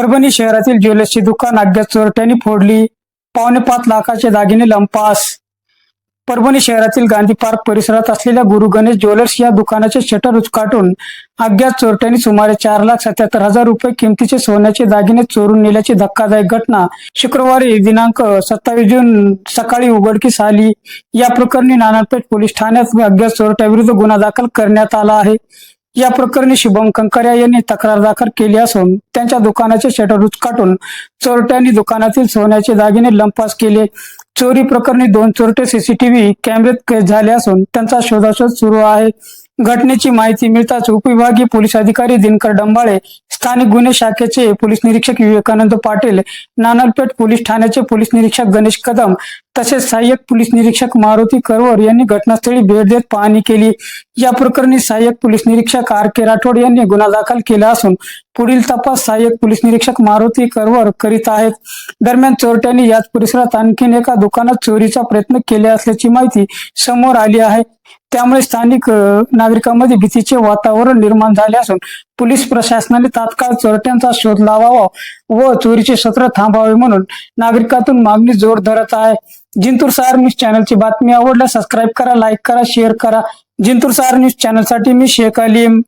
परभणी शहरातील ज्वेलर्सची दुकान अज्ञात चोरट्यांनी फोडली. पावणे पाच लाखाचे दागिने लंपास. परभणी शहरातील गांधी पार्क परिसरात असलेल्या गुरु गणेश ज्वेलर्स या दुकानाचे शटर उचकाटून अज्ञात चोरट्यांनी सुमारे चार लाख सत्याहत्तर हजार रुपये किमतीचे सोन्याचे दागिने चोरून नेल्याची धक्कादायक घटना शुक्रवारी दिनांक सत्तावीस जून सकाळी उघडकीस आली. या प्रकरणी नानापेठ पोलीस ठाण्यात अज्ञात चोरट्याविरुद्ध गुन्हा दाखल करण्यात आला आहे. या प्रकरणी शुभम कंकरिया यांनी तक्रार दाखल केली असून त्यांच्या दुकानाचे शटर उचकाटून चोरट्यांनी दुकानातील सोन्याचे दागिने लंपास केले. चोरी प्रकरणी दोन चोरटे सीसीटीव्ही कॅमेऱ्यात कैद झाले असून त्यांचा शोधाशोध सुरू आहे. घटनेची माहिती मिळताच उपविभागीय पोलीस अधिकारी दिनकर डंबाळे स्थानिक गुन्हे शाखेचे पोलीस निरीक्षक विवेकानंद पाटील नानलपेठ पोलीस ठाण्याचे पोलीस निरीक्षक गणेश कदम तसेच सहाय्यक पोलीस निरीक्षक मारुती करवर यांनी घटनास्थळी भेट देत पाहणी केली. या प्रकरणी सहाय्यक पोलीस निरीक्षक आर के राठोड यांनी गुन्हा दाखल केला असून पुढील तपास सहाय्यक पोलीस निरीक्षक मारुती करवर करीत आहेत. दरम्यान चोरट्यांनी याच परिसरात आणखीन एका दुकानात चोरीचा प्रयत्न केले असल्याची माहिती समोर आली आहे. त्यामुळे स्थानिक नागरिकांमध्ये भीतीचे वातावरण निर्माण झाले असून पोलीस प्रशासनाने तात्काळ चोरट्यांचा शोध लावावा व चोरीचे सत्र थांबावे म्हणून नागरिकातून मागणी जोर धरत आहे. जिंतूर सहार न्यूज चॅनलची बातमी आवडल्यास सबस्क्राईब करा लाईक करा शेअर करा. जिंतूर सहार न्यूज चॅनलसाठी मी शेख अलीम.